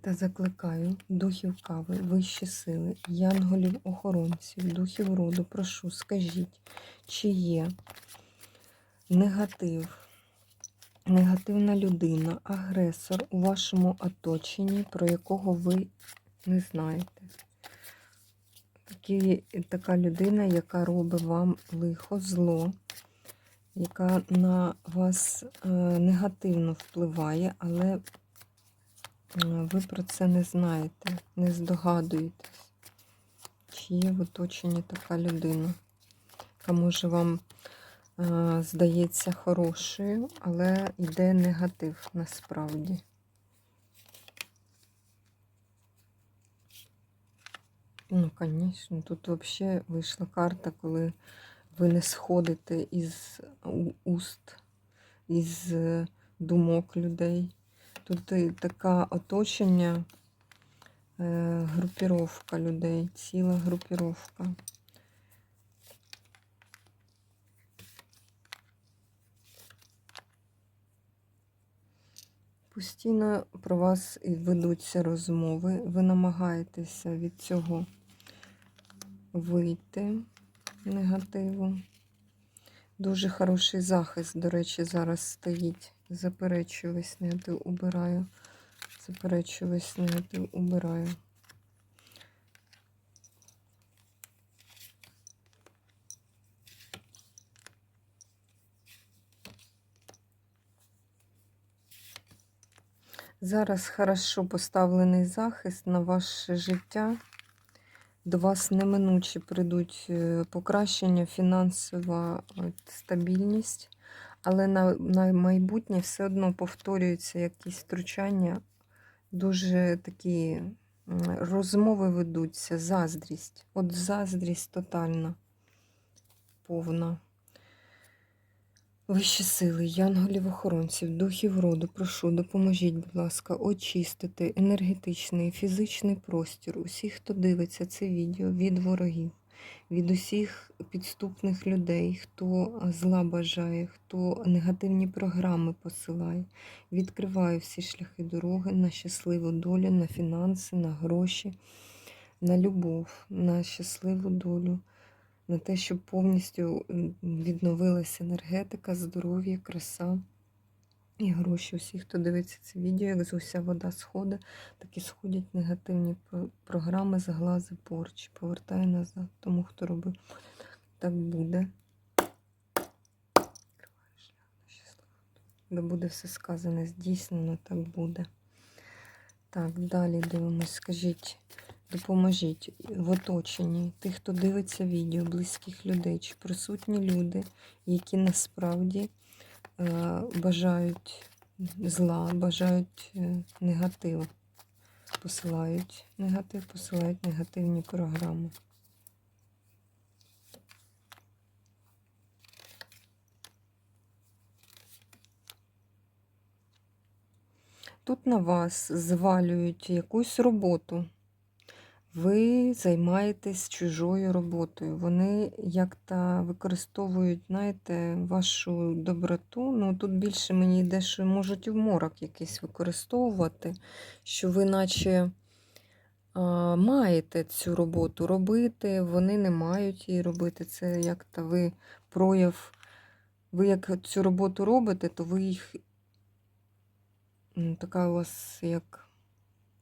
Та закликаю духів кави, вищі сили, янголів охоронців, духів роду, прошу, скажіть, чи є негатив, негативна людина, агресор у вашому оточенні, про якого ви не знаєте. Такі, така людина, яка робить вам лихо, зло, яка на вас е, негативно впливає, але ви про це не знаєте, не здогадуєтесь, чи є в оточенні така людина, яка може вам е, здається хорошою, але йде негатив насправді. Ну, звісно, тут взагалі вийшла карта, коли ви не сходите із уст, із думок людей. Тут і таке оточення, е, групіровка людей, ціла групіровка. Постійно про вас і ведуться розмови, ви намагаєтеся від цього вийти негативу. Дуже хороший захист, до речі, зараз стоїть. Заперечую весь негатив, убираю. Заперечую весь негатив, убираю. Зараз хорошо поставлений захист на ваше життя. До вас неминуче прийдуть е, покращення, фінансова стабільність. Але на на майбутнє все одно повторюються якісь втручання, дуже такі розмови ведуться, заздрість. От заздрість тотальна, повна. Вищі сили, янголів-охоронців, духів роду, прошу, допоможіть, будь ласка, очистити енергетичний, фізичний простір усіх, хто дивиться це відео від ворогів від усіх підступних людей, хто зла бажає, хто негативні програми посилає. Відкриваю всі шляхи дороги на щасливу долю, на фінанси, на гроші, на любов, на щасливу долю, на те, щоб повністю відновилася енергетика, здоров'я, краса. І гроші усі, хто дивиться це відео, як з уся вода сходить, так і сходять негативні програми, заглази, порчі. Повертаю назад. Тому, хто робив, так буде. Де буде все сказане, здійснено, так буде. Так, далі дивимось, скажіть, допоможіть в оточенні тих, хто дивиться відео, близьких людей, чи присутні люди, які насправді. Е, бажають зла, бажають е, негатив, посилають негатив, посилають негативні програми. Тут на вас звалюють якусь роботу ви займаєтесь чужою роботою. Вони як-то використовують, знаєте, вашу доброту. Ну, тут більше мені йде, що можуть в морок якийсь використовувати, що ви наче а, маєте цю роботу робити, вони не мають її робити. Це як-то ви прояв. Ви як цю роботу робите, то ви їх. Така у вас як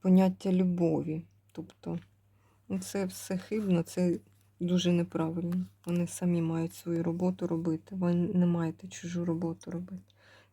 поняття любові. Тобто це все хибно, це дуже неправильно. Вони самі мають свою роботу робити. Ви не маєте чужу роботу робити.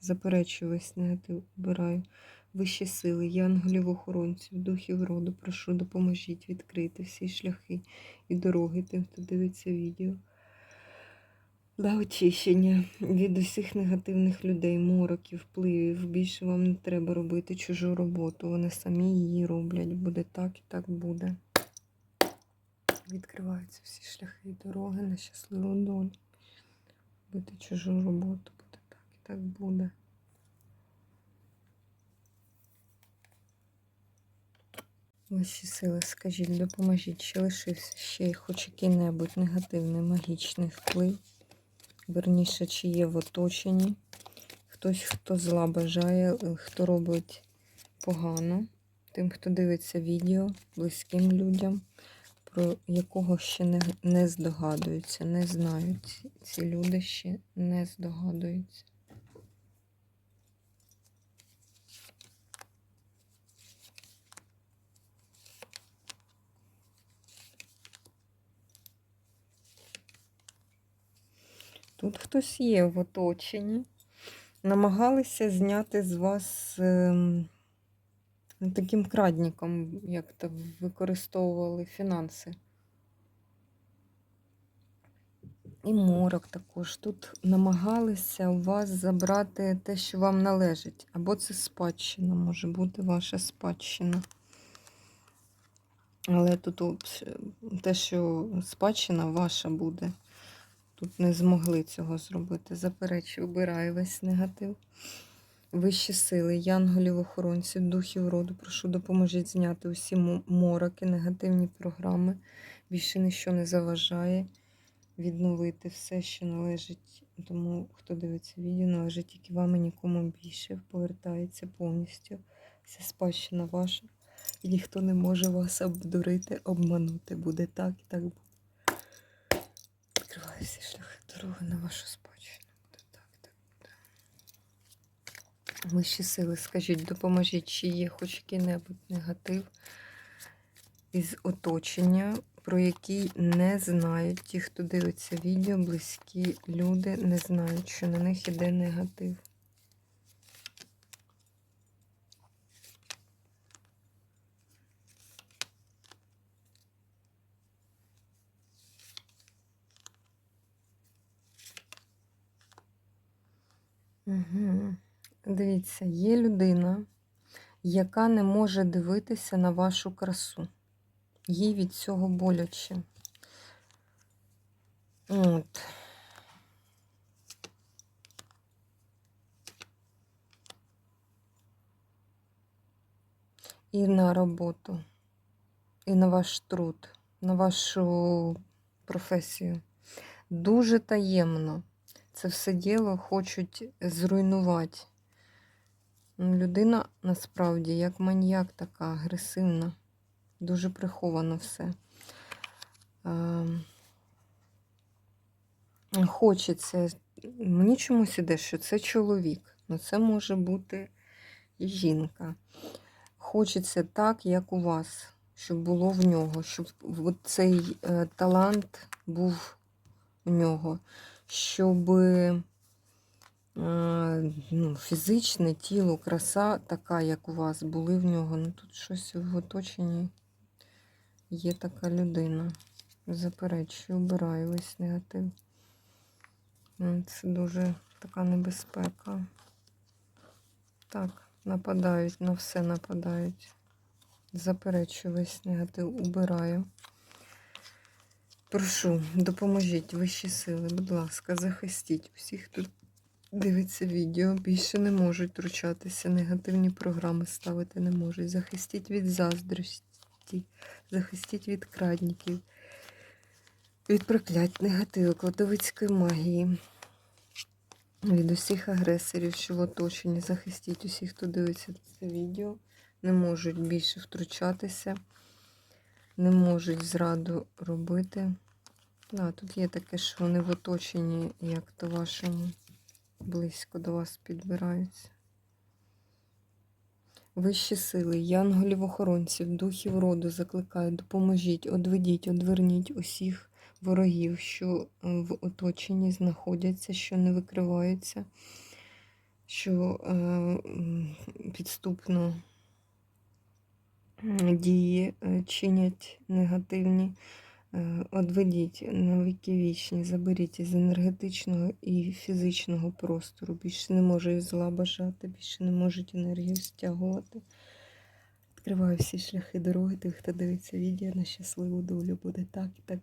Заперечую весь негатив, обираю вищі сили, янголів охоронців, духів роду. Прошу, допоможіть відкрити всі шляхи і дороги тим, хто дивиться відео. Для очищення від усіх негативних людей, мороків, впливів. Більше вам не треба робити чужу роботу. Вони самі її роблять. Буде так і так буде. Відкриваються всі шляхи і дороги на щасливу долю. Робити чужу роботу буде так і так буде. Вищі сили, скажіть, допоможіть, чи лишився ще хоч який-небудь негативний магічний вплив. Верніше, чи є в оточенні. Хтось, хто зла бажає, е, хто робить погано. Тим, хто дивиться відео, близьким людям, про якого ще не, не здогадуються, не знають. Ці люди ще не здогадуються. Тут хтось є в оточенні. Намагалися зняти з вас ем, таким крадником, як то використовували фінанси. І морок також. Тут намагалися у вас забрати те, що вам належить. Або це спадщина, може бути ваша спадщина. Але тут те, що спадщина ваша буде. Тут не змогли цього зробити. Заперечую, обираю весь негатив. Вищі сили, янголів, охоронців, духів роду, прошу, допоможіть зняти усі мороки, негативні програми. Більше ніщо не заважає відновити все, що належить тому, хто дивиться відео, належить тільки вам і нікому більше. Повертається повністю. Вся спадщина ваша. І ніхто не може вас обдурити, обманути. Буде так і так буде. Відкриваю всі шляхи дороги на вашу спадщину. Буде так і так буде. Вищі сили, скажіть, допоможіть, чи є хоч який-небудь негатив із оточення, про який не знають ті, хто дивиться відео, близькі люди не знають, що на них іде негатив. Угу. Дивіться, є людина, яка не може дивитися на вашу красу. Їй від цього боляче. От. І на роботу, і на ваш труд, на вашу професію. Дуже таємно це все діло хочуть зруйнувати. Ну, Людина насправді як маніяк така агресивна, дуже приховано все. Ем, Хочеться, мені чомусь іде, що це чоловік, але це може бути і жінка. Хочеться так, як у вас, щоб було в нього, щоб цей е, талант був у нього, щоб ну, фізичне тіло, краса така, як у вас, були в нього. Ну тут щось в оточенні є така людина. Заперечую, обираю весь негатив. Ну, Це дуже така небезпека. Так, нападають, на все нападають. Заперечую весь негатив, убираю. Прошу, допоможіть вищі сили, будь ласка, захистіть усіх, хто дивиться відео. Більше не можуть втручатися, негативні програми ставити не можуть. Захистіть від заздрості, захистіть від крадників, від проклять, негативу, кладовицької магії. Від усіх агресорів, що в оточенні, захистіть усіх, хто дивиться це відео, не можуть більше втручатися, не можуть зраду робити. Да, тут є таке, що вони в оточенні, як то вашому, близько до вас підбираються. Вищі сили, янголів охоронців, духів роду закликають, допоможіть, одведіть, одверніть усіх ворогів, що е, в оточенні знаходяться, що не викриваються, що е, підступно дії е, чинять негативні. Е, Одведіть на віки вічні, заберіть із енергетичного і фізичного простору. Більше не може зла бажати, більше не можуть енергію стягувати. Відкриваю всі шляхи дороги, тих, хто дивиться відео на щасливу долю. Буде так і так.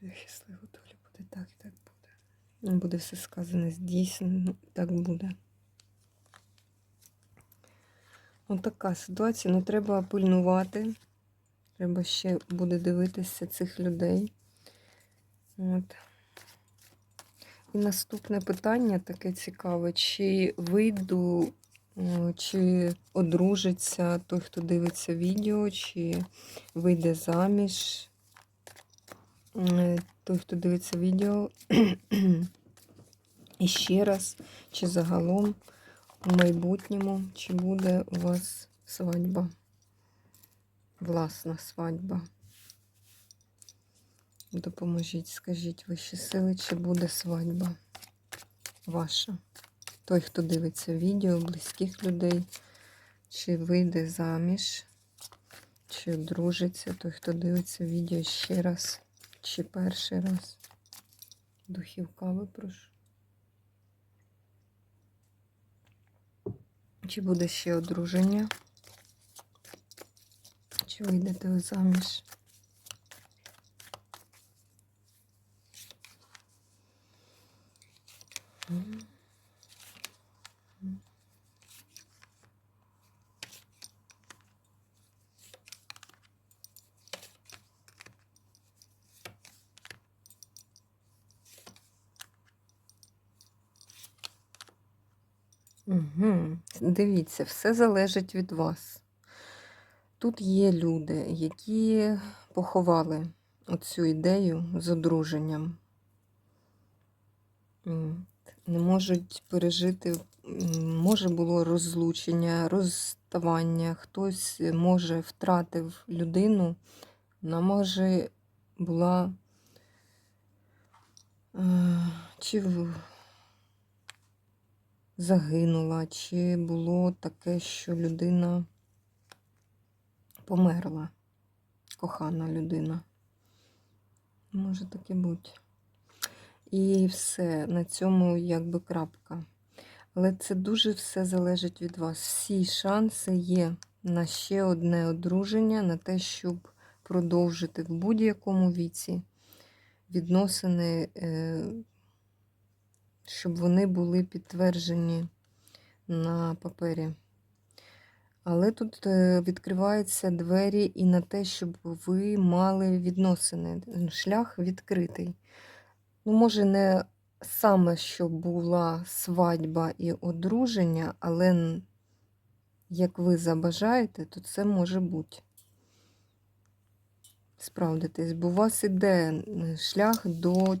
На щасливу долю буде так і так буде. Буде все сказане здійснено, так буде. Ось така ситуація. Ну, треба пильнувати. Треба ще буде дивитися цих людей. От. І наступне питання таке цікаве: чи вийду, чи одружиться той, хто дивиться відео, чи вийде заміж той, хто дивиться відео. І ще раз, чи загалом у майбутньому, чи буде у вас свадьба, власна свадьба. Допоможіть, скажіть вищі сили, чи буде свадьба ваша? Той, хто дивиться відео, близьких людей, чи вийде заміж, чи одружиться, той, хто дивиться відео ще раз, чи перший раз. Духів кави прошу. Чи буде ще одруження? Чи вийдете ви заміж? Угу. Дивіться, все залежить від вас. Тут є люди, які поховали оцю ідею з одруженням. Не можуть пережити, може було розлучення, розставання, хтось може втратив людину, вона може була е, чи загинула, чи було таке, що людина померла, кохана людина. Може таке бути. І все, на цьому якби крапка. Але це дуже все залежить від вас. Всі шанси є на ще одне одруження, на те, щоб продовжити в будь-якому віці відносини, е, щоб вони були підтверджені на папері. Але тут е, відкриваються двері і на те, щоб ви мали відносини. Шлях відкритий. Ну, може, не саме, що була свадьба і одруження, але як ви забажаєте, то це може бути. Справдитись, бо у вас іде шлях до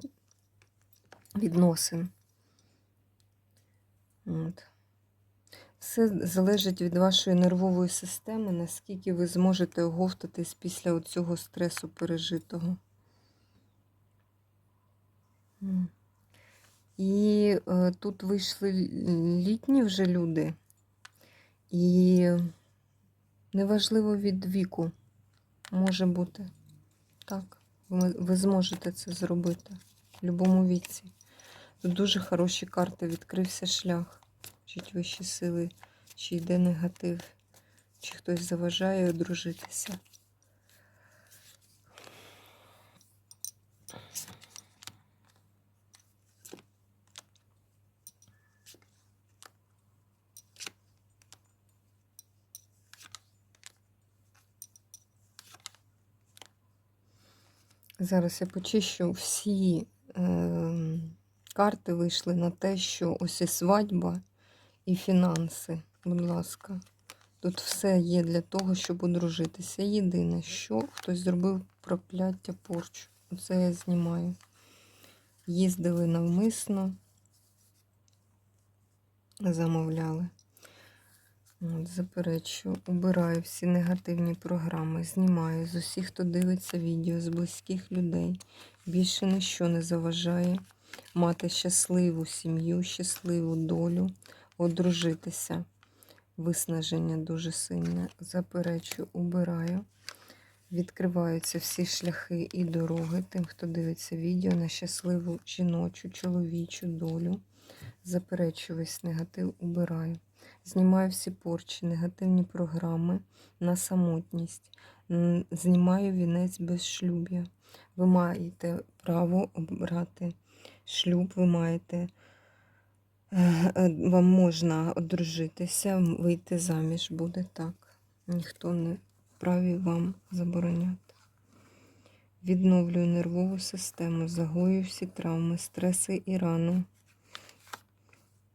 відносин. От. Все залежить від вашої нервової системи, наскільки ви зможете оговтатись після цього стресу пережитого. І е, тут вийшли літні вже люди, і неважливо від віку може бути. Так, ви, ви зможете це зробити в будь-якому віці. Тут дуже хороші карти, відкрився шлях. Чуть вищі сили, чи йде негатив, чи хтось заважає одружитися. Зараз я почищу всі е, карти вийшли на те, що ось і свадьба і фінанси. Будь ласка. Тут все є для того, щоб одружитися. Єдине, що хтось зробив прокляття порчу. Оце я знімаю. Їздили навмисно, замовляли. От, заперечу, убираю всі негативні програми, знімаю з усіх, хто дивиться відео, з близьких людей. Більше ніщо не заважає мати щасливу сім'ю, щасливу долю, одружитися. Виснаження дуже сильне. Заперечу, убираю. Відкриваються всі шляхи і дороги тим, хто дивиться відео на щасливу жіночу, чоловічу долю. Заперечу весь негатив, убираю. Знімаю всі порчі, негативні програми на самотність. Знімаю вінець без шлюб'я. Ви маєте право обрати шлюб, ви маєте, е, вам можна одружитися, вийти заміж буде так. Ніхто не вправі вам забороняти. Відновлюю нервову систему, загою всі травми, стреси і рану.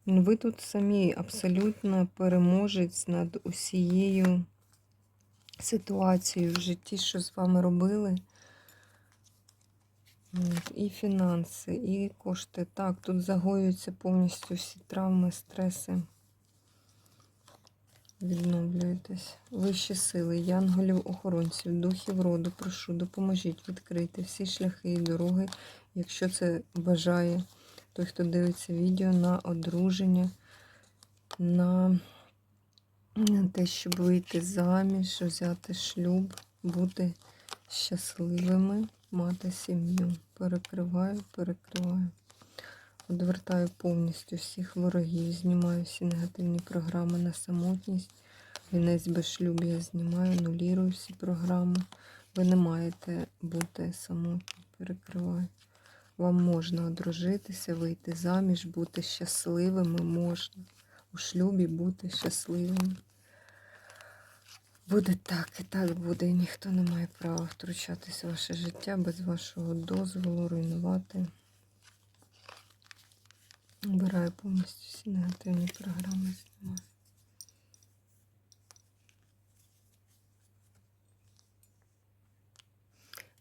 Ну, Ви тут самі абсолютно переможець над усією ситуацією в житті, що з вами робили. І фінанси, і кошти. Так, тут загоюються повністю всі травми, стреси. Відновлюєтесь. Вищі сили, янголів, охоронців, духів роду, прошу, допоможіть відкрити всі шляхи і дороги, якщо це бажає той, хто дивиться відео на одруження, на те, щоб вийти заміж, взяти шлюб, бути щасливими, мати сім'ю. Перекриваю, перекриваю. Одвертаю повністю всіх ворогів, знімаю всі негативні програми на самотність. Вінець без шлюбу я знімаю, нулірую всі програми. Ви не маєте бути самотні, перекриваю. Вам можна одружитися, вийти заміж, бути щасливими можна. У шлюбі бути щасливими. Буде так і так буде. І ніхто не має права втручатися в ваше життя без вашого дозволу, руйнувати. Обираю повністю всі негативні програми. Знімаю.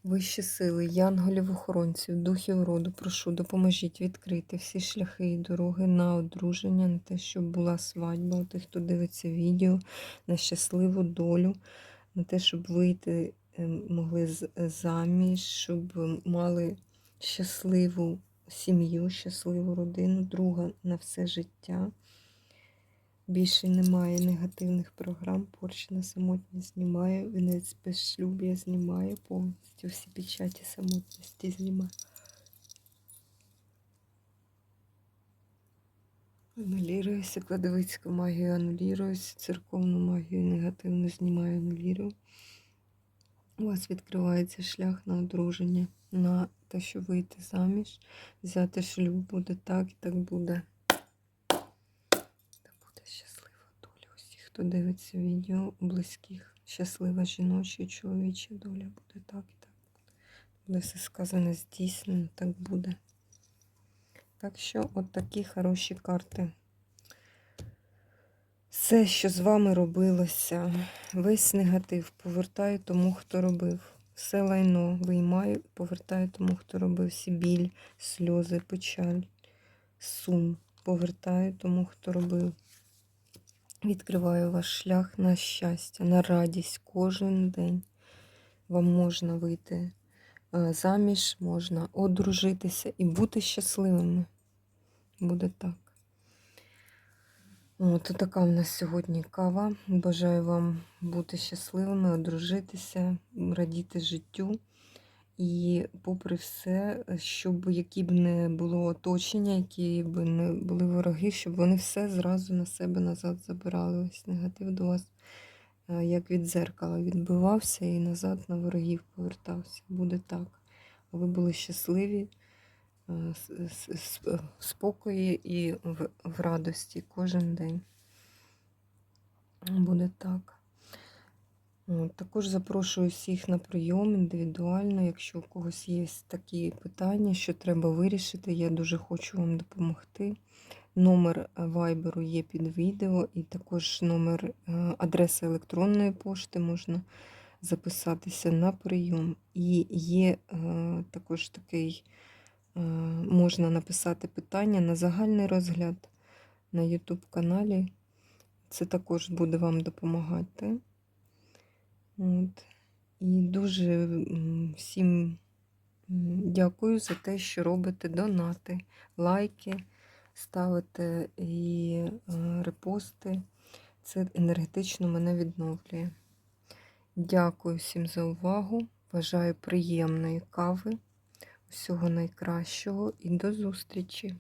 Вищі сили, янголів, охоронців, духів роду, прошу, допоможіть відкрити всі шляхи і дороги на одруження, на те, щоб була свадьба у тих, хто дивиться відео, на щасливу долю, на те, щоб вийти е, могли заміж, щоб мали щасливу сім'ю, щасливу родину, друга на все життя. Більше немає негативних програм. Порчі на самотність знімаю. Вінець без шлюб'я знімаю повністю. Всі печаті самотності знімаю. Ануліруюся, кладовицьку магію ануліруюся, церковну магію негативну знімаю, анулірую. У вас відкривається шлях на одруження, на те, щоб вийти заміж, взяти шлюб буде так і так буде. Та буде щаслива доля усіх, хто дивиться відео близьких. Щаслива жіноча чоловіча доля буде так і так буде. Все сказане здійснено, так буде. Так що, от такі хороші карти. Все, що з вами робилося, весь негатив повертаю тому, хто робив. Все лайно виймаю, повертаю тому, хто робив всі біль, сльози, печаль, сум. Повертаю тому, хто робив. Відкриваю ваш шлях на щастя, на радість кожен день. Вам можна вийти е, заміж, можна одружитися і бути щасливими. Буде так. От така в нас сьогодні кава. Бажаю вам бути щасливими, одружитися, радіти життю. І попри все, щоб які б не було оточення, які б не були вороги, щоб вони все зразу на себе назад забирали. Ось негатив до вас, е, як від дзеркала, відбивався і назад на ворогів повертався. Буде так. Ви були щасливі, е, е, в спокої і в радості кожен день. Буде так. От, Також запрошую всіх на прийом індивідуально, якщо у когось є такі питання, що треба вирішити, я дуже хочу вам допомогти. Номер е, вайберу є під відео, і також номер е, адреси електронної пошти можна записатися на прийом. І є е, також такий, можна написати питання на загальний розгляд на YouTube каналі. Це також буде вам допомагати. От. І дуже всім дякую за те, що робите донати, лайки, ставите і е, репости. Це енергетично мене відновлює. Дякую всім за увагу. Бажаю приємної кави, всього найкращого і до зустрічі!